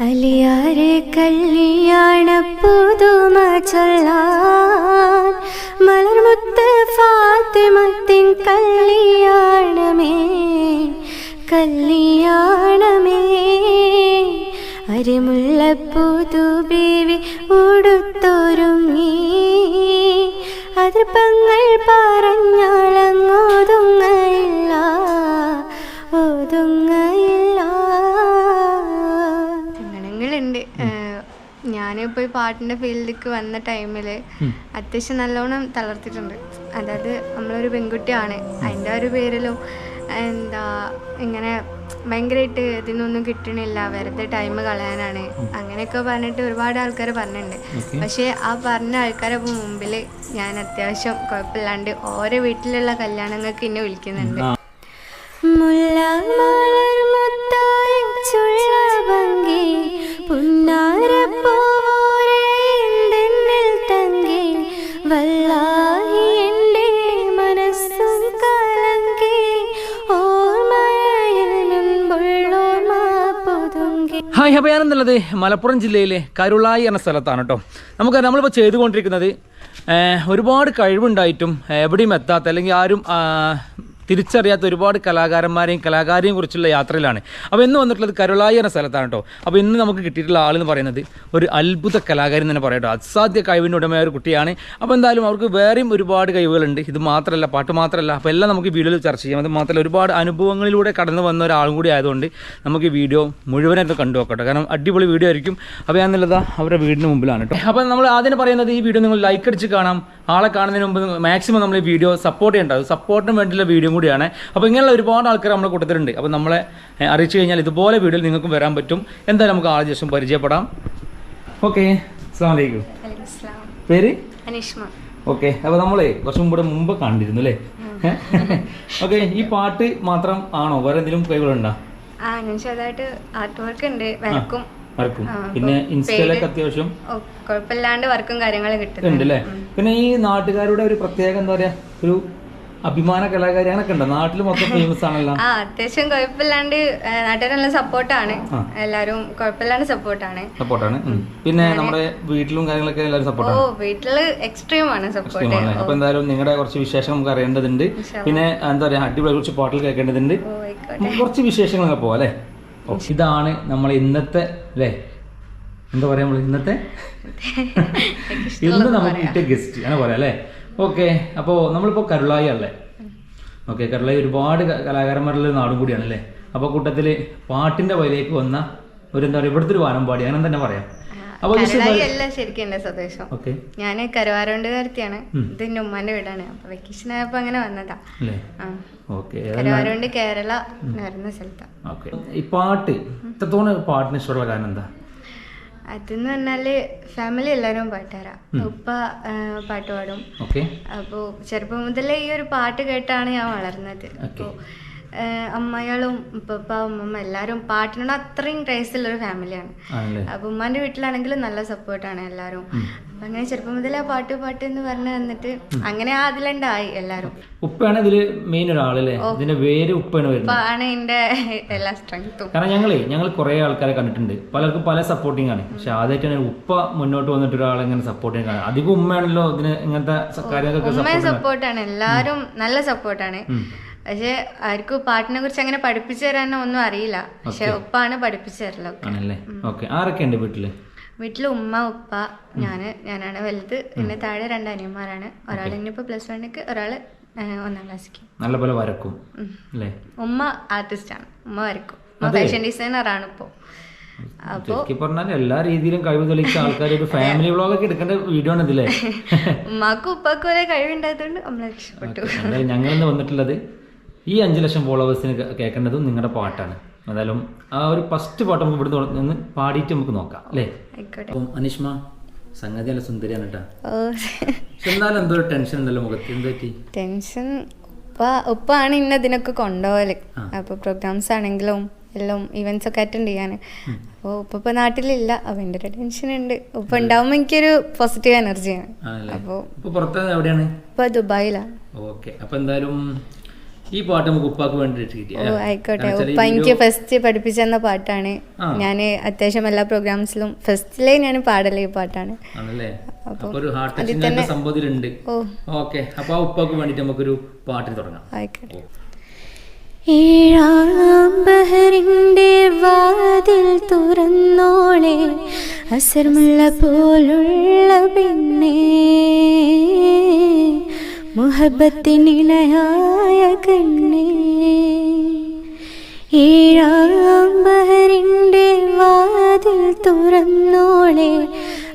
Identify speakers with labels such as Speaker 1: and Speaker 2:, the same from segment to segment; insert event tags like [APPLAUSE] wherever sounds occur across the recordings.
Speaker 1: അലിയാരെ കല്യാണ പുതുമ മലർമുത്ത് ഫാത്തിമത്തിൻ കല്യാണമേ കല്യാണമേ. അരിമുല്ല പുതുബേവി ഉടുത്തൊരുങ്ങി അതിർപ്പങ്ങൾ പറഞ്ഞാളങ്ങോതുങ്ങയില്ല ഒതുങ്ങയില്ല ഞാനിപ്പോൾ ഈ പാട്ടിന്റെ ഫീൽഡിലേക്ക് വന്ന ടൈമിൽ അത്യാവശ്യം നല്ലോണം തളർത്തിട്ടുണ്ട്. അതായത് നമ്മളൊരു പെൺകുട്ടിയാണ്. അതിന്റെ ഒരു പേരിലും എന്താ ഇങ്ങനെ ഭയങ്കരമായിട്ട് ഇതിനൊന്നും കിട്ടണില്ല. വെറുതെ ടൈം കളയാനാണ്. അങ്ങനെയൊക്കെ പറഞ്ഞിട്ട് ഒരുപാട് ആൾക്കാർ പറഞ്ഞിട്ടുണ്ട്. പക്ഷേ ആ പറഞ്ഞ ആൾക്കാരെ മുമ്പിൽ ഞാൻ അത്യാവശ്യം കുഴപ്പമില്ലാണ്ട് ഓരോ വീട്ടിലുള്ള കല്യാണങ്ങൾക്ക് എന്നെ വിളിക്കുന്നുണ്ട്.
Speaker 2: മലപ്പുറം ജില്ലയിലെ കരുളായി എന്ന സ്ഥലത്താണ് കേട്ടോ നമുക്ക് നമ്മളിപ്പോൾ ചെയ്തുകൊണ്ടിരിക്കുന്നത് ഒരുപാട് കഴിവുണ്ടായിട്ടും എവിടെയും എത്താത്ത അല്ലെങ്കിൽ ആരും തിരിച്ചറിയാത്ത ഒരുപാട് കലാകാരന്മാരെയും കലാകാരെയും കുറിച്ചുള്ള യാത്രയിലാണ്. അപ്പോൾ ഇന്ന് വന്നിട്ടുള്ളത് കരുളായി എന്ന സ്ഥലത്താണ് കേട്ടോ അപ്പോൾ ഇന്ന് നമുക്ക് കിട്ടിയിട്ടുള്ള ആളെന്ന് പറയുന്നത് ഒരു അത്ഭുത കലാകാരൻ തന്നെ പറയാം കേട്ടോ അസാധ്യ കഴിവിന്റെ ഉടമയായ ഒരു കുട്ടിയാണ്. അപ്പോൾ എന്തായാലും അവർക്ക് വേറെയും ഒരുപാട് കഴിവുകളുണ്ട്. ഇത് മാത്രമല്ല പാട്ട് മാത്രമല്ല അപ്പോൾ എല്ലാം നമുക്ക് വീഡിയോയിൽ ചർച്ച ചെയ്യാം. അത് മാത്രമല്ല ഒരുപാട് അനുഭവങ്ങളിലൂടെ കടന്നു വന്ന ഒരാളും കൂടി ആയതുകൊണ്ട് നമുക്ക് ഈ വീഡിയോ മുഴുവനായിട്ട് കണ്ടു നോക്കട്ടെ കാരണം അടിപൊളി വീഡിയോ ആയിരിക്കും. അപ്പോൾ ഞാനുള്ളത് അവരുടെ വീടിന് മുമ്പിലാണ് കേട്ടോ അപ്പോൾ നമ്മൾ ആദ്യം പറയുന്നത് ഈ വീഡിയോ നിങ്ങൾ ലൈക്ക് അടിച്ച് കാണാം. ആളെ കാണുന്നതിന് മുമ്പ് മാക്സിമം നമ്മൾ ഈ വീഡിയോ സപ്പോർട്ട് ചെയ്യേണ്ടത് സപ്പോർട്ടിന് വേണ്ടിയുള്ള വീഡിയോ കൂടിയാണ്. അപ്പോൾ ഇങ്ങനെയുള്ള ഒരുപാട് ആൾക്കാർ നമ്മുടെ കൂട്ടത്തിലുണ്ട്. അപ്പോൾ നമ്മളെ അറിയിച്ചു കഴിഞ്ഞാൽ ഇതുപോലെ വീഡിയോയിൽ നിങ്ങൾക്കും വരാൻ പറ്റും. എന്തായാലും നമുക്ക് ആദ്യ ദിവസം പരിചയപ്പെടാം. ഓക്കെ അസ്സാം വലൈക്കും പേര്?
Speaker 1: അനിഷ്മ.
Speaker 2: ഓക്കെ അപ്പോൾ നമ്മളെ കുറച്ചും കൂടെ മുമ്പ് കണ്ടിരുന്നു അല്ലേ? [LAUGHS] ഓക്കെ ഈ പാട്ട് മാത്രം ആണോ? വേറെ എന്തെങ്കിലും കൈകളുണ്ടോ
Speaker 1: ആ ഞാൻ ചെറുതായിട്ട് ആർട്ട് വർക്ക് ഉണ്ട്. വരക്കും.
Speaker 2: വരക്കും. പിന്നെ ഇൻസ്റ്റയിലൊക്കെ അത്യാവശ്യം
Speaker 1: കുഴപ്പമില്ലാണ്ട് വർക്കും കാര്യങ്ങളും
Speaker 2: ഉണ്ട്
Speaker 1: കിട്ടുന്നുണ്ട്
Speaker 2: അല്ലേ പിന്നെ ഈ നാട്ടുകാരുടെ ഒരു പ്രത്യേക എന്താ പറയാ? ഒരു അഭിമാന കലാകാരി അങ്ങനൊക്കെ ഉണ്ടോ? നാട്ടിൽ മൊത്തം ഫേമസ് ആണല്ലോ.
Speaker 1: ആ അത്യാവശ്യം കുഴപ്പമില്ലാണ്ട് നാട്ടുകാരെല്ലാം സപ്പോർട്ടാണ്. എല്ലാരും കുഴപ്പമില്ലാണ്ട് സപ്പോർട്ടാണ്.
Speaker 2: സപ്പോർട്ടാണ്. പിന്നെ നമ്മുടെ വീട്ടിലും കാര്യങ്ങളൊക്കെ എല്ലാവരും സപ്പോർട്ടാണ്?
Speaker 1: ഓ വീട്ടിൽ എക്സ്ട്രീം ആണ് സപ്പോർട്ട്
Speaker 2: അപ്പൊ എന്തായാലും നിങ്ങളുടെ കുറച്ച് വിശേഷം നമുക്ക് അറിയേണ്ടതുണ്ട്. പിന്നെ എന്താ പറയാ അടിപൊളി കുറച്ച് പാട്ടുകൾ കേൾക്കേണ്ടതുണ്ട്. കുറച്ച് വിശേഷങ്ങളൊക്കെ പോവാം അല്ലേ? ഇതാണ് നമ്മൾ ഇന്നത്തെ അല്ലേ? എന്താ പറയാ നമ്മൾ ഇന്നത്തെ? [LAUGHS] ഇന്ന് നമുക്ക് കിട്ടിയ ഗസ്റ്റ് അങ്ങനെ പറയാം അല്ലേ? ഓക്കെ അപ്പോൾ നമ്മളിപ്പോ കരുളായി അല്ലേ ഓക്കെ കരുളായി ഒരുപാട് കലാകാരന്മാരുള്ള നാടും കൂടിയാണ് അല്ലേ അപ്പോൾ കൂട്ടത്തിൽ പാട്ടിന്റെ വഴിയിലേക്ക് വന്ന ഒരു എന്താ പറയുക ഇവിടുത്തെ ഒരു വാനമ്പാടി അങ്ങനെ തന്നെ പറയാം.
Speaker 1: ഞാൻ കരുവാരോണ്ടുകാരത്തിയാണ് ഇത് എന്റെ ഉമ്മാന്റെ വീടാണ്. അപ്പൊ വെക്കേഷൻ ആയപ്പോ അങ്ങനെ വന്നതാ. കരുവാരോണ്ട് കേരള എന്ന് പറയുന്ന സ്ഥലത്താ.
Speaker 2: ഈ പാട്ട് ഇത്രത്തോളം പാട്ടിന് ഇഷ്ടമുള്ള കാരണം എന്താ?
Speaker 1: അതെന്ന് പറഞ്ഞാൽ ഫാമിലി എല്ലാവരും പാട്ടുകാരാ ഉപ്പ പാട്ട് പാടും. അപ്പോൾ ചെറുപ്പം മുതലേ ഈ ഒരു പാട്ട് കേട്ടാണ് ഞാൻ വളർന്നത്. അപ്പോൾ അമ്മയാളും ഉപ്പ ഉമ്മ എല്ലാവരും പാട്ടിനോട് അത്രയും ക്രേസുള്ള ഒരു ഫാമിലിയാണ് അപ്പൊ ഉമ്മാന്റെ വീട്ടിലാണെങ്കിലും നല്ല സപ്പോർട്ടാണ് എല്ലാവരും അപ്പൊ അങ്ങനെ ചെറുപ്പം മുതൽ ആ പാട്ട് പാട്ട് എന്ന് പറഞ്ഞു തന്നിട്ട് അങ്ങനെ ആ അതിലുണ്ടായി എല്ലാവരും
Speaker 2: ഉപ്പയാണ് ഇതിൽ മെയിൻ ഒരാളല്ലേ? ഇതിന്റെ പേര് ഉപ്പയാണ്
Speaker 1: ഉപ്പാണ്
Speaker 2: വരുന്നത്.
Speaker 1: ആണ് എന്റെ എല്ലാ സ്ട്രെങ്ത്തും
Speaker 2: കാരണം ഞങ്ങളേ ഞങ്ങൾ കുറെ ആൾക്കാരെ കണ്ടിട്ടുണ്ട്. പലർക്കും പല സപ്പോർട്ടിങ് ആണ്. പക്ഷെ ആദ്യമായിട്ടാണ് ഉപ്പ മുന്നോട്ട് വന്നിട്ട് ഒരാളെ ഇങ്ങനെ സപ്പോർട്ട് ചെയ്യാൻ അധികം ഉമ്മയാണല്ലോ ഇതിന് ഇങ്ങനത്തെ കാര്യങ്ങളൊക്കെ
Speaker 1: സപ്പോർട്ടാണ് എല്ലാരും നല്ല സപ്പോർട്ടാണ് പക്ഷെ ആർക്കും പാട്ടിനെ കുറിച്ച് അങ്ങനെ പഠിപ്പിച്ചു തരാനോ ഒന്നും അറിയില്ല. പക്ഷെ ഉപ്പാണ് പഠിപ്പിച്ചു തരലൊക്കെ
Speaker 2: ആണല്ലേ? ഓക്കെ. ആരൊക്കെ ഉണ്ട് വീട്ടിൽ?
Speaker 1: വീട്ടിൽ ഉമ്മ ഉപ്പ ഞാൻ ഞാനാണ് വലുത്. പിന്നെ താഴെ രണ്ട് അനിയന്മാരാണ്. ഒരാൾ ഇനിയിപ്പോ പ്ലസ് വണ്ണിക്ക് ഒരാൾ ആ, ഒന്നാം ക്ലാസ്സിക്ക്
Speaker 2: നല്ല പോലെ വരക്കും അല്ലേ?
Speaker 1: ഉമ്മ ആർട്ടിസ്റ്റ് ആണ്. ഉമ്മ വരക്കും. ഉമ്മ ഫാഷൻ ഡിസൈനർ ആണ് ഇപ്പോ. അപ്പോ
Speaker 2: ചുരുക്കി പറഞ്ഞാൽ എല്ലാ രീതിയിലും കഴിവ് തെളിയിച്ച ആൾക്കാർ ഒരു ഫാമിലി വ്ളോഗ് [LAUGHS] ഒക്കെ എടുക്കേണ്ട വീഡിയോ ആണ് ഇതില്ലേ [LAUGHS]
Speaker 1: ഉമ്മാക്കും ഉപ്പാക്കും ഒരേ കഴിവുണ്ടായതുകൊണ്ട് നമ്മൾ രക്ഷപ്പെട്ടു.
Speaker 2: ഞങ്ങൾ ഇന്ന് വന്നിട്ടുള്ളത് ഈ അഞ്ച് ലക്ഷം ഫോളോവേഴ്സിന് കേൾക്കേണ്ടതും നിങ്ങളുടെ പാട്ടാണ്. എന്തായാലും ആ ഒരു ഫസ്റ്റ് പാട്ട് നമുക്ക് ഇവിടെ നിന്ന് പാടിയിട്ട് നമുക്ക് നോക്കാം അല്ലേ?
Speaker 1: ആയിക്കോട്ടെ.
Speaker 2: അപ്പം അനിഷ്മ സംഗതി നല്ല സുന്ദരിയാണ് കേട്ടാ. എന്നാലും എന്തോ ടെൻഷൻ ഉണ്ടല്ലോ മുഖത്ത്? എന്ത്
Speaker 1: ടെൻഷൻ ഉപ്പ ഉപ്പാണ് ഇന്ന ഇതിനൊക്കെ
Speaker 2: കൊണ്ടുപോകൽ.
Speaker 1: അപ്പൊ പ്രോഗ്രാംസ് ആണെങ്കിലും എല്ലാം ഇവന്റ്സ് ഒക്കെ അറ്റൻഡ് ചെയ്യാൻ അപ്പോൾ ഉപ്പ നാട്ടിലില്ല. അപ്പൊ എന്റെ ഒരു ടെൻഷൻ ഉണ്ട്. ഉപ്പ ഉണ്ടാവുമ്പോ എനിക്കൊരു പോസിറ്റീവ് എനർജിയാണ്
Speaker 2: അപ്പൊ
Speaker 1: അപ്പോൾ
Speaker 2: ഇപ്പൊ
Speaker 1: ദുബായിലാണ്
Speaker 2: ഓക്കെ. അപ്പൊ എന്തായാലും ഈ പാട്ട് നമുക്ക് ഉപ്പാക്ക് വേണ്ടിയിട്ട് കിട്ടി.
Speaker 1: ഓ ആയിക്കോട്ടെ. ഉപ്പ എനിക്ക് ഫസ്റ്റ് പഠിപ്പിച്ചെന്ന പാട്ടാണ്. ഞാൻ അത്യാവശ്യം എല്ലാ പ്രോഗ്രാംസിലും ഫസ്റ്റിലേ ഞാൻ പാടല ഈ പാട്ടാണ്. ഏഴാം ബഹറിന്റെ വാതിൽ തുറന്നോളെ അസർമുള്ള പോലുള്ള പെണ്ണേ. മുഹബത്തിനിണയായ കണ്ണേ ഏഴാം ബഹറിന്റെ വാതിൽ തുറന്നോളെ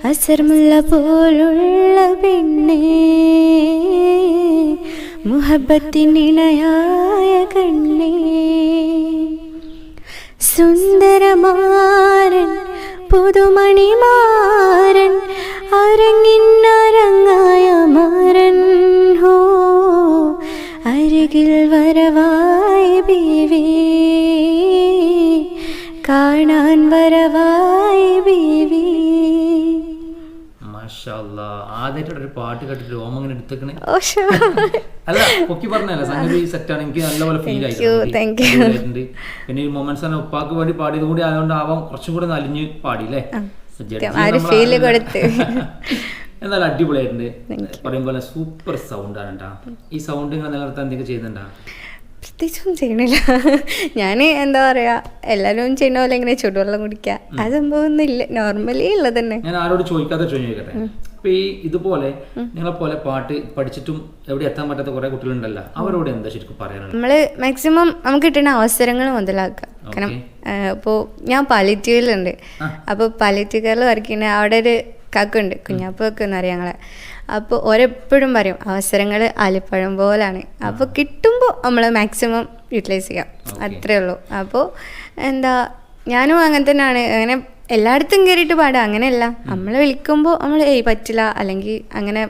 Speaker 1: അസർമുള്ള പോലുള്ള പെണ്ണേ മുഹബത്തിനിളയായ കണ്ണേ. സുന്ദരമാരൻ പുതുമണിമാരൻ അരങ്ങിന്നരങ്ങായ അരികിൽ വരവായി ബീവി. കാണാൻ വരവായി ബീവി.
Speaker 2: ആദ്യമായിട്ട് ഒരു പാട്ട് കേട്ടിട്ട് രോമം ഇങ്ങനെ എടുത്തേക്കണേ. അല്ല പൊക്കി പറഞ്ഞല്ല സംഗതി സെറ്റാണ് എനിക്ക് നല്ലപോലെ ഫീൽ ആയിട്ടുണ്ട്. പിന്നെ ഈ മൊമെന്റ്സ് ആണ് ഉപ്പാക്ക് വേണ്ടി പാടിയത് കൂടി ആയതുകൊണ്ട് ആവാം കുറച്ചും കൂടെ നലിഞ്ഞ് പാടി അല്ലേ നമ്മളെ
Speaker 1: കൊടുത്ത്. [LAUGHS]
Speaker 2: എന്നാലും അടിപൊളിയായിട്ടുണ്ട്. പറയും പോലെ സൂപ്പർ സൗണ്ട് ആണ് കേട്ടാ ഈ സൗണ്ട് ഇങ്ങനെ നിലനിർത്താൻ എന്തൊക്കെ ചെയ്യുന്നുണ്ടാ?
Speaker 1: പ്രത്യേകിച്ചൊന്നും ചെയ്യണില്ല. ഞാൻ എന്താ പറയാ എല്ലാവരും ചെയ്യണ പോലെ ഇങ്ങനെ ചൂടുവെള്ളം കുടിക്കുക ആ ഇല്ല. നോർമലി ഉള്ളത് തന്നെ.
Speaker 2: ഞാൻ ആരോട് ചോദിക്കാതെ ചോദിക്കട്ടെ? അപ്പൊ ഈ ഇതുപോലെ നിങ്ങളെ പോലെ പാട്ട് പഠിച്ചിട്ടും എവിടെ എത്താൻ പറ്റാത്ത കുറെ കുട്ടികളുണ്ടല്ലോ. അവരോട് എന്താ ശരിക്കും പറയാനുള്ളത്?
Speaker 1: നമ്മൾ മാക്സിമം നമുക്ക് കിട്ടുന്ന അവസരങ്ങൾ മുതലാക്കുക. കാരണം ഇപ്പോൾ ഞാൻ പാലിറ്റീവിലുണ്ട് അപ്പോൾ പാലിറ്റീവ് കെയറിൽ വർക്ക് ചെയ്യുന്ന അവിടെ ഒരു കാക്കുണ്ട് കുഞ്ഞാപ്പൊക്കെ എന്നറിയാം ഞങ്ങളെ. അപ്പോൾ ഓരെപ്പോഴും പറയും അവസരങ്ങൾ ആലിപ്പഴം പോലാണ്. അപ്പോൾ കിട്ടുമ്പോൾ നമ്മൾ മാക്സിമം യൂട്ടിലൈസ് ചെയ്യാം. അത്രേ ഉള്ളൂ. അപ്പോൾ എന്താ ഞാനും അങ്ങനെ തന്നെയാണ്. അങ്ങനെ എല്ലായിടത്തും കയറിയിട്ട് പാടുക അങ്ങനെയല്ല. നമ്മൾ വിളിക്കുമ്പോൾ നമ്മൾ ഏയ് പറ്റില്ല. അല്ലെങ്കിൽ അങ്ങനെ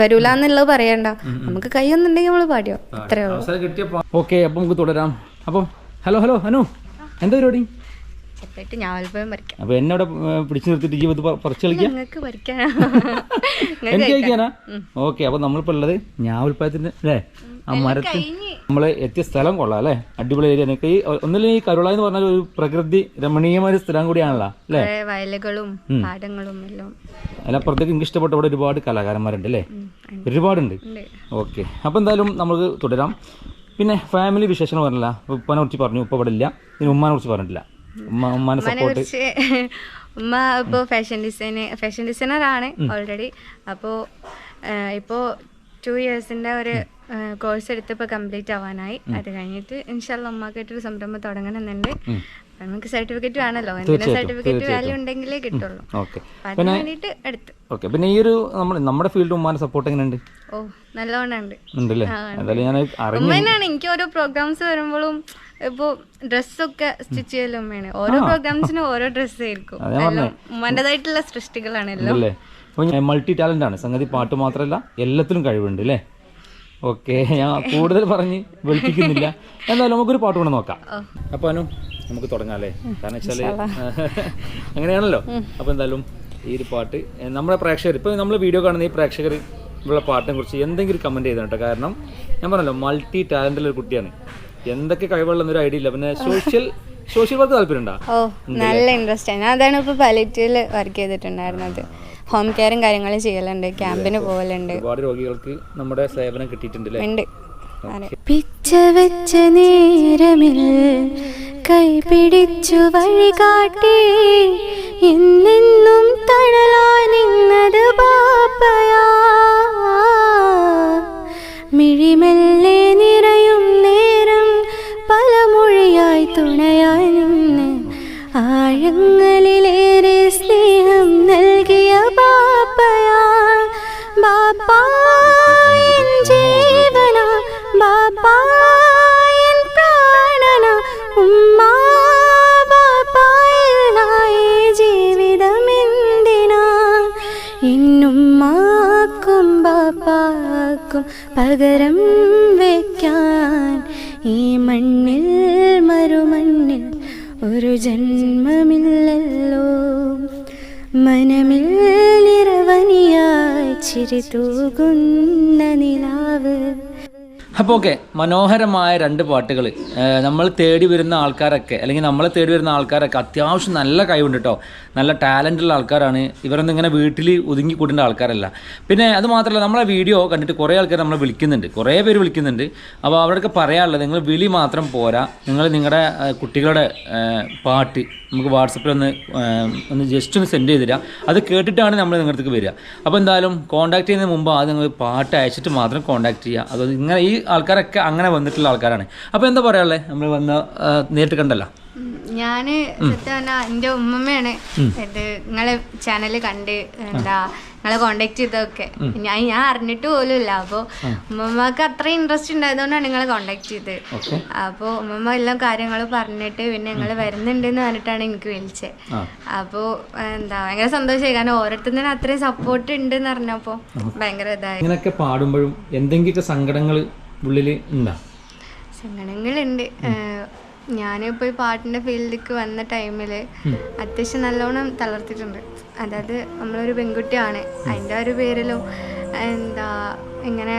Speaker 1: വരൂല എന്നുള്ളത് പറയണ്ട. നമുക്ക് കൈയൊന്നുണ്ടെങ്കിൽ നമ്മൾ പാടിയോ? അത്രേ ഉള്ളൂ.
Speaker 2: ഓക്കെ അപ്പോൾ നമുക്ക് തുടരാം. അപ്പോൾ ഹലോ ഹലോ അനു എന്താ പരിപാടി?
Speaker 1: ചെറുതായിട്ട് ഞാവൽപ്പഴം പറിക്കാം
Speaker 2: അപ്പൊ എന്നോട് പിടിച്ചു നിർത്തിട്ട് ജീവിതം പറിച്ചു കളിക്കാം?
Speaker 1: നിങ്ങൾക്ക് [LAUGHS]
Speaker 2: എനിക്ക് കഴിക്കാനാ? ഓക്കെ അപ്പൊ നമ്മളിപ്പോ ഉള്ളത് ഞാവൽപ്പഴത്തിന്റെ അല്ലേ? ആ മരത്തിൽ നമ്മൾ എത്തിയ സ്ഥലം കൊള്ളാം അല്ലേ? അടിപൊളി ഏരിയ. എനിക്ക് ഈ ഒന്നിലും ഈ കരുള എന്ന് പറഞ്ഞാൽ ഒരു പ്രകൃതി രമണീയമായ ഒരു സ്ഥലം കൂടിയാണല്ലോ അല്ലേ?
Speaker 1: വയലുകളും പാടങ്ങളും എല്ലാം.
Speaker 2: അതിനപ്പുറത്തേക്ക് എനിക്ക് ഇഷ്ടപ്പെട്ട ഇവിടെ ഒരുപാട് കലാകാരന്മാരുണ്ട് അല്ലേ? ഒരുപാടുണ്ട്. ഓക്കെ. അപ്പൊ എന്തായാലും നമുക്ക് തുടരാം. പിന്നെ ഫാമിലി വിശേഷങ്ങൾ പറഞ്ഞില്ല. ഉപ്പനെ കുറിച്ച് പറഞ്ഞു ഉപ്പ ഇവിടെ ഇല്ല. പിന്നെ ഉമ്മാനെ കുറിച്ച് പറഞ്ഞിട്ടില്ല. ഉമ്മ
Speaker 1: കുറിച്ച് ഇപ്പോൾ ഫാഷൻ ഡിസൈന് ഫാഷൻ ഡിസൈനർ ആണ് ഓൾറെഡി അപ്പോൾ ഇപ്പോൾ ടു ഇയേഴ്സിന്റെ ഒരു കോഴ്സ് എടുത്ത് ഇപ്പോൾ കംപ്ലീറ്റ് ആവാനായി. അത് കഴിഞ്ഞിട്ട് ഇൻഷാല്ല ഉമ്മാക്കായിട്ടൊരു സംരംഭം തുടങ്ങണമെന്നുണ്ട്. എന്നുണ്ട് നമുക്ക് സർട്ടിഫിക്കറ്റ് വേണമല്ലോ എന്തെങ്കിലും സർട്ടിഫിക്കറ്റ് വാല്യൂ ഉണ്ടെങ്കിലേ കിട്ടുള്ളൂ. അതിന് വേണ്ടിയിട്ട് എടുത്ത്.
Speaker 2: ഓക്കെ. പിന്നെ ഈ ഒരു നമ്മുടെ ഫീൽഡ് ഉമ്മാനെ സപ്പോർട്ട് എങ്ങനെയുണ്ട്?
Speaker 1: ഓ നല്ലോണം ഉണ്ട്.
Speaker 2: ഉണ്ടല്ലേ എന്തായാലും ഞാൻ അറിഞ്ഞു
Speaker 1: എനിക്ക് ഓരോ പ്രോഗ്രാംസ് വരുമ്പോഴും ഇപ്പൊ ഡ്രസ്സൊക്കെ സ്റ്റിച്ച് ചെയ്യലും വേണേ ഓരോ പ്രോഗ്രാംസിനും ഓരോ ഡ്രസ്സ് ആയിരിക്കും ഉമ്മന്റെതായിട്ടുള്ള സൃഷ്ടികളാണ്
Speaker 2: അല്ലേ മൾട്ടി ടാലന്റ് ആണ്. സംഗതി പാട്ട് മാത്രമല്ല എല്ലാത്തിലും കഴിവുണ്ട് അല്ലേ ഓക്കെ ഞാൻ കൂടുതൽ പറഞ്ഞ് വെളുപ്പിക്കുന്നില്ല. [LAUGHS] എന്തായാലും നമുക്കൊരു പാട്ട് കൂടെ നോക്കാം. അപ്പൊ അനു നമുക്ക് തുടങ്ങാല്ലേ കാരണം വെച്ചാൽ [LAUGHS] അങ്ങനെയാണല്ലോ. അപ്പൊ എന്തായാലും ഈ ഒരു പാട്ട് നമ്മുടെ പ്രേക്ഷകർ ഇപ്പൊ നമ്മൾ വീഡിയോ കാണുന്ന ഈ പ്രേക്ഷകർ ഇവിടെ പാട്ടിനെ കുറിച്ച് എന്തെങ്കിലും കമന്റ് ചെയ്തോട്ടോ കാരണം ഞാൻ പറഞ്ഞല്ലോ മൾട്ടി ടാലന്റുള്ള ഒരു കുട്ടിയാണ്. എന്തൊക്കെ കഴിവുള്ളൊരു ഐഡിയ ഇല്ല. പിന്നെ സോഷ്യൽ സോഷ്യൽ വർക്ക് താല്പര്യമുണ്ടോ?
Speaker 1: ഓ നല്ല ഇൻട്രസ്റ്റ് ആണ് അതാണ് ഇപ്പോൾ പാലിറ്റീവിൽ വർക്ക് ചെയ്തിട്ടുണ്ടായിരുന്നത്. ഹോം കെയറും കാര്യങ്ങളും ചെയ്യലുണ്ട്. ക്യാമ്പിന് പോകലുണ്ട്
Speaker 2: ഒരുപാട് രോഗികൾക്ക് നമ്മുടെ സേവനം കിട്ടിയിട്ടുണ്ട്
Speaker 1: ഉണ്ട്. പിച്ച വെച്ച നേരമിൽ കൈ പിടിച്ചു വഴി കാട്ടി എന്നെന്നും തണലായി നിന്നത് ആഴങ്ങളിലേറെ സ്നേഹം നൽകിയ ബാപ്പയാ ബാപ്പായൻ ജീവന ബാപ്പായൻ പ്രാണന ഉമ്മാ ബാപ്പായനായി ജീവിതമെന്തിനാ? ഇന്നുമ്മാക്കും ബാപ്പാക്കും പകരം വയ്ക്കാൻ ഈ മണ്ണിൽ ഒരു ജന്മമില്ലല്ലോ. മനമിൽ നിറവനിയായി ചിരി തൂകുന്ന നിലാവ്.
Speaker 2: അപ്പോൾ ഓക്കെ മനോഹരമായ രണ്ട് പാട്ടുകൾ നമ്മൾ തേടി വരുന്ന ആൾക്കാരൊക്കെ അല്ലെങ്കിൽ നമ്മൾ തേടി വരുന്ന ആൾക്കാരൊക്കെ അത്യാവശ്യം നല്ല കഴിവുണ്ട് കേട്ടോ നല്ല ടാലന്റ് ഉള്ള ആൾക്കാരാണ്. ഇവരൊന്നും ഇങ്ങനെ വീട്ടിൽ ഒതുങ്ങി കൂടേണ്ട ആൾക്കാരല്ല. പിന്നെ അത് മാത്രമല്ല നമ്മളെ വീഡിയോ കണ്ടിട്ട് കുറേ ആൾക്കാർ നമ്മളെ വിളിക്കുന്നുണ്ട്. കുറേ പേര് വിളിക്കുന്നുണ്ട്. അപ്പോൾ അവരൊക്കെ പറയാനുള്ളത് നിങ്ങൾ വിളി മാത്രം പോരാ. നിങ്ങൾ നിങ്ങളുടെ കുട്ടികളുടെ പാട്ട് നമുക്ക് വാട്സപ്പിൽ ഒന്ന് ഒന്ന് ജസ്റ്റ് ഒന്ന് സെൻഡ് ചെയ്തില്ല അത് കേട്ടിട്ടാണ് നമ്മൾ നിങ്ങളുടെ വരിക. അപ്പോൾ എന്തായാലും കോൺടാക്ട് ചെയ്യുന്നതിന് മുമ്പ് ആദ്യം നിങ്ങൾ പാട്ട് അയച്ചിട്ട് മാത്രം കോൺടാക്ട് ചെയ്യുക. അത് ഇങ്ങനെ ഈ ആൾക്കാരൊക്കെ അങ്ങനെ വന്നിട്ടുള്ള ആൾക്കാരാണ്. അപ്പോൾ എന്താ പറയാനുള്ളത് നമ്മൾ വന്ന് നേരിട്ട് കണ്ടല്ലോ?
Speaker 1: ഉം, ഞാൻ സത്യം പറഞ്ഞാൽ എന്റെ ഉമ്മമ്മയാണ് ഇത് നിങ്ങളെ ചാനൽ കണ്ട് എന്താ നിങ്ങളെ കോണ്ടാക്ട് ചെയ്തതൊക്കെ. ഞാൻ ഞാൻ അറിഞ്ഞിട്ട് പോലും ഇല്ല അപ്പോൾ ഉമ്മമ്മക്ക് അത്രയും ഇൻട്രസ്റ്റ് ഉണ്ടായതുകൊണ്ടാണ് നിങ്ങളെ കോണ്ടാക്ട് ചെയ്തത്. അപ്പോൾ ഉമ്മമ്മ എല്ലാം കാര്യങ്ങളും പറഞ്ഞിട്ട് പിന്നെ ഞങ്ങൾ വരുന്നുണ്ടെന്ന് പറഞ്ഞിട്ടാണ് എനിക്ക് വിളിച്ചത്. അപ്പോൾ എന്താ ഭയങ്കര സന്തോഷമായി. കാരണം ഓരോരുത്തരും അത്രയും സപ്പോർട്ട് ഉണ്ട് എന്ന് പറഞ്ഞപ്പോൾ ഭയങ്കര ഇതായി.
Speaker 2: ഇങ്ങനെയൊക്കെ പാടുമ്പോഴും എന്തെങ്കിലുമൊക്കെ സങ്കടങ്ങൾ ഉള്ളിൽ ഉണ്ടോ?
Speaker 1: സങ്കടങ്ങളുണ്ട്. ഞാനിപ്പോൾ ഈ പാട്ടിന്റെ ഫീൽഡിലേക്ക് വന്ന ടൈമിൽ അത്യാവശ്യം നല്ലോണം തളർത്തിയിട്ടുണ്ട് അതായത് നമ്മളൊരു പെൺകുട്ടിയാണ്. അതിന്റെ ഒരു പേരിലും എന്താ ഇങ്ങനെ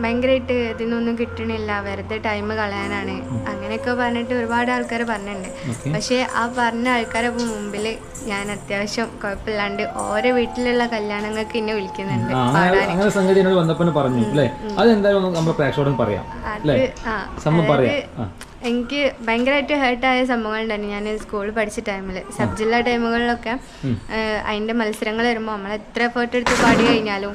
Speaker 1: ഭയങ്കരമായിട്ട് ഇതിനൊന്നും കിട്ടണില്ല. വെറുതെ ടൈം കളയാനാണ്. അങ്ങനെയൊക്കെ പറഞ്ഞിട്ട് ഒരുപാട് ആൾക്കാർ പറഞ്ഞിട്ടുണ്ട് പക്ഷേ ആ പറഞ്ഞ ആൾക്കാരെ മുമ്പിൽ ഞാൻ അത്യാവശ്യം കുഴപ്പമില്ലാണ്ട് ഓരോ വീട്ടിലുള്ള കല്യാണങ്ങൾക്ക് എന്നെ വിളിക്കുന്നുണ്ട്
Speaker 2: അങ്ങനെ സംഗതി എന്നോട് വന്നപ്പോൾ പറഞ്ഞു അല്ലേ? അതെന്തായാലും നമ്മൾ പ്രേക്ഷകരോട് പറയാം
Speaker 1: എനിക്ക് ഭയങ്കരമായിട്ട് ഹേർട്ടായ സംഭവങ്ങളുണ്ടായിരുന്നു ഞാൻ സ്കൂളിൽ പഠിച്ച ടൈമിൽ സബ് ജില്ലാ ടൈമുകളിലൊക്കെ അതിന്റെ മത്സരങ്ങൾ വരുമ്പോൾ നമ്മൾ എത്ര എഫേർട്ട് എടുത്ത് പാടി കഴിഞ്ഞാലും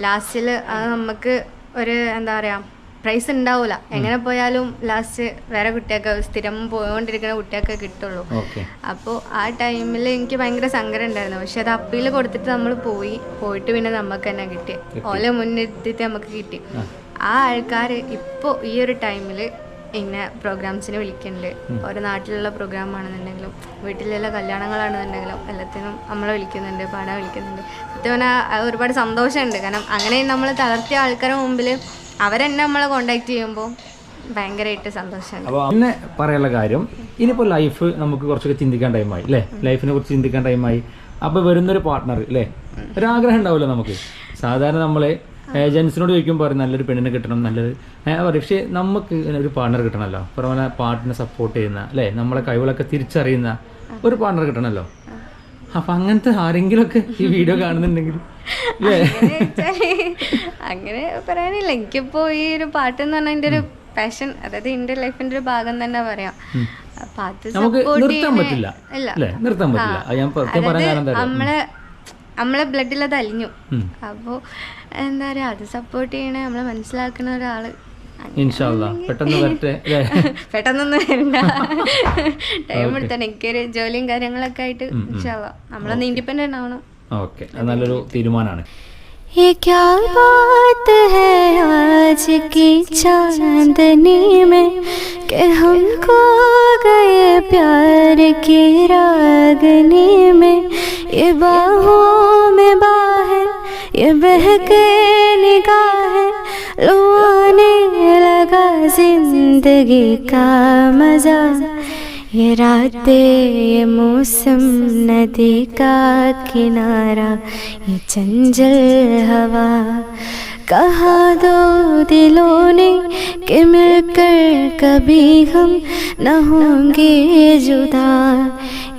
Speaker 1: ലാസ്റ്റിൽ അത് നമുക്ക് ഒരു എന്താ പറയുക പ്രൈസ് ഉണ്ടാവില്ല എങ്ങനെ പോയാലും ലാസ്റ്റ് വേറെ കുട്ടിയൊക്കെ സ്ഥിരം പോയിക്കൊണ്ടിരിക്കുന്ന കുട്ടിയൊക്കെ കിട്ടുള്ളൂ. അപ്പോൾ ആ ടൈമിൽ എനിക്ക് ഭയങ്കര സങ്കടം ഉണ്ടായിരുന്നു പക്ഷെ അത് അപ്പീൽ കൊടുത്തിട്ട് നമ്മൾ പോയി. പോയിട്ട് പിന്നെ നമുക്ക് തന്നെ കിട്ടി. ഓല മുന്നെത്തിയിട്ട് നമുക്ക് കിട്ടി. ആ. ആൾക്കാർ ഇപ്പോൾ ഈ ഒരു ടൈമിൽ ഇങ്ങനെ പ്രോഗ്രാംസിന് വിളിക്കുന്നുണ്ട് ഓരോ നാട്ടിലുള്ള പ്രോഗ്രാം ആണെന്നുണ്ടെങ്കിലും വീട്ടിലുള്ള കല്യാണങ്ങളാണെന്നുണ്ടെങ്കിലും എല്ലാത്തിനും നമ്മളെ വിളിക്കുന്നുണ്ട് പാടാൻ വിളിക്കുന്നുണ്ട്. സത്യം പറഞ്ഞാൽ ഒരുപാട് സന്തോഷമുണ്ട്. കാരണം അങ്ങനെ നമ്മൾ തളർത്തിയ ആൾക്കാരുടെ മുമ്പിൽ അവരെന്നെ നമ്മളെ കോണ്ടാക്ട് ചെയ്യുമ്പോൾ ഭയങ്കരമായിട്ട് സന്തോഷമാണ്
Speaker 2: അപ്പോൾ പിന്നെ പറയാനുള്ള കാര്യം ഇനിയിപ്പോൾ ലൈഫ് നമുക്ക് കുറച്ചൊക്കെ ചിന്തിക്കാൻ ടൈമായി അല്ലേ ലൈഫിനെ കുറിച്ച് ചിന്തിക്കാൻ ടൈമായി അപ്പോൾ വരുന്നൊരു പാർട്ട്ണർ അല്ലേ ഒരാഗ്രഹം ഉണ്ടാവില്ല നമുക്ക്. സാധാരണ നമ്മൾ ജെൻസിനോട് ചോദിക്കുമ്പോൾ പറയും നല്ലൊരു പെണ്ണിനെ കിട്ടണം നല്ലൊരു പക്ഷെ പറയും പക്ഷേ നമുക്ക് ഒരു പാർട്ണർ കിട്ടണമല്ലോ പറഞ്ഞ പാട്ടിനെ സപ്പോർട്ട് ചെയ്യുന്ന അല്ലേ? നമ്മളെ കഴിവുകളൊക്കെ തിരിച്ചറിയുന്ന ഒരു പാർട്ണർ കിട്ടണമല്ലോ അപ്പൊ അങ്ങനത്തെ ആരെങ്കിലും ഒക്കെ ഈ വീഡിയോ കാണുന്നുണ്ടെങ്കിൽ
Speaker 1: അങ്ങനെ പറയാനില്ല. എനിക്കിപ്പോ ഈ ഒരു പാട്ട് എന്ന് പറഞ്ഞാൽ എന്റെ ഒരു പാഷൻ അതായത് എന്റെ ലൈഫിന്റെ ഒരു ഭാഗം തന്നെ പറയാം.
Speaker 2: നിർത്താൻ പറ്റില്ല. നിർത്താൻ പറ്റില്ല?
Speaker 1: നമ്മളെ നമ്മളെ ബ്ലഡിൽ അത് അലിഞ്ഞു.
Speaker 2: അപ്പോ
Speaker 1: അപ്പോൾ എന്താ പറയാ അത് സപ്പോർട്ട് ചെയ്യണ നമ്മളെ മനസ്സിലാക്കുന്ന ഒരാള്
Speaker 2: ഇൻഷാല്ല പെട്ടെന്ന് വരട്ടെ അല്ലേ
Speaker 1: പെട്ടെന്നൊന്നും വരണ്ട ടൈം എടുത്താണ് എനിക്കൊരു [LAUGHS] ജോലിയും കാര്യങ്ങളൊക്കെ ആയിട്ട് ഇൻഷാല്ല നമ്മളൊന്ന് ഇൻഡിപെൻഡന്റ് ആവണം
Speaker 2: ഓക്കെ അത് നല്ലൊരു തീരുമാനമാണ്
Speaker 1: ये क्या बात है आज की चांदनी में कि हमको गए प्यार की रागनी में ये बाहों में बाहें ये बहके निगाहें लुआने लगा ज़िंदगी का मज़ा। ये रातें, ये मौसम, नदी का किनारा, ये चंचल हवा। कहा दो दिलों ने कि मिलकर कभी हम न होंगे जुदा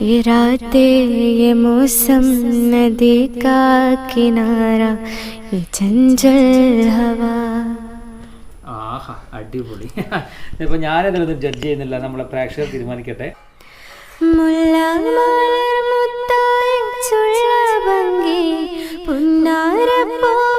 Speaker 1: ये रातें ये मौसम नदी का किनारा ये चंचल हवा
Speaker 2: ആഹാ അടിപൊളി ഇപ്പൊ ഞാനതിലൊന്നും ജഡ്ജ് ചെയ്യുന്നില്ല നമ്മളെ പ്രേക്ഷകർ തീരുമാനിക്കട്ടെ
Speaker 1: മുല്ലമലർ മുത്തായി ചുള്ളഭംഗി പുന്നാരപ്പോരെ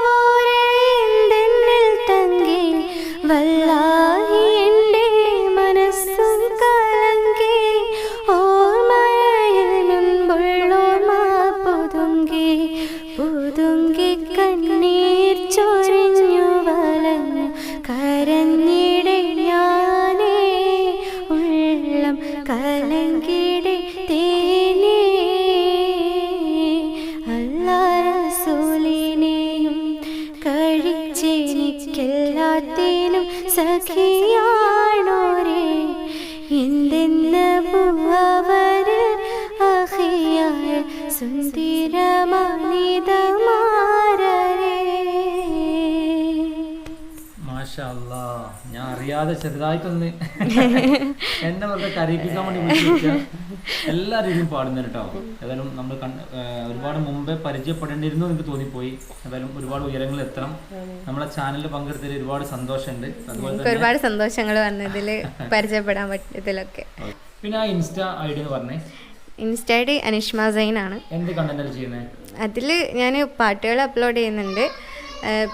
Speaker 1: പുതുങ്കി
Speaker 2: അറിയാതെ ചെറുതായിട്ടൊന്ന് [LAUGHS] എന്നെ വെറുതെ കരയിപ്പിക്കാൻ വേണ്ടി എല്ലാ രീതിയും പാടുന്ന കേട്ടോ ഏതായാലും നമ്മൾ ഒരുപാട് മുമ്പേ പരിചയപ്പെടേണ്ടിയിരുന്നു എന്ന് എനിക്ക് തോന്നിപ്പോയി. ഏതായാലും ഒരുപാട് ഉയരങ്ങളിൽ എത്തണം. നമ്മളെ ചാനലിൽ പങ്കെടുത്തതിൽ ഒരുപാട് സന്തോഷമുണ്ട്. അതുപോലെ
Speaker 1: ഒരുപാട് സന്തോഷങ്ങൾ വന്നതിൽ പരിചയപ്പെടാൻ പറ്റിയതിലൊക്കെ
Speaker 2: പിന്നെ ആ ഇൻസ്റ്റ ഐ ഡി എന്ന് പറഞ്ഞേ.
Speaker 1: ഇൻസ്റ്റ ഐ ഡി അനിഷ്മ സൈൻ ആണ്
Speaker 2: എന്ത് കണ്ടന്റ് ചെയ്യുന്നത്
Speaker 1: അതിൽ ഞാൻ പാട്ടുകൾ അപ്ലോഡ് ചെയ്യുന്നുണ്ട്.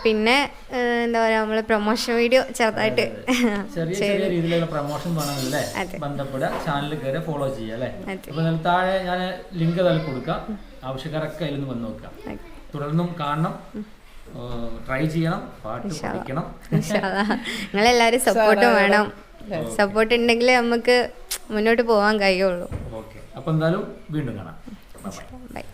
Speaker 1: പിന്നെ എന്താ പറയുക നമ്മൾ പ്രൊമോഷൻ വീഡിയോ ചെറുതായിട്ട്
Speaker 2: ചെറിയ ചെറിയ രീതിയിലുള്ള പ്രൊമോഷൻ. ബന്ധപ്പെടുക ചാനൽ കയറി ഫോളോ ചെയ്യുക. താഴെ ഞാൻ ലിങ്ക് തല കൊടുക്കാം. ആവശ്യക്കാരൊക്കെ അതിൽ നിന്ന് വന്ന് നോക്കാം തുടർന്നും കാണണം. ട്രൈ ചെയ്യണം. പാട്ട് പഠിക്കണം.
Speaker 1: നിങ്ങളെല്ലാവരും സപ്പോർട്ട് വേണം. സപ്പോർട്ട് ഉണ്ടെങ്കിൽ നമുക്ക് മുന്നോട്ട് പോകാൻ കഴിയുള്ളൂ.
Speaker 2: ഓക്കെ. അപ്പൊ എന്തായാലും വീണ്ടും കാണാം. ബൈ.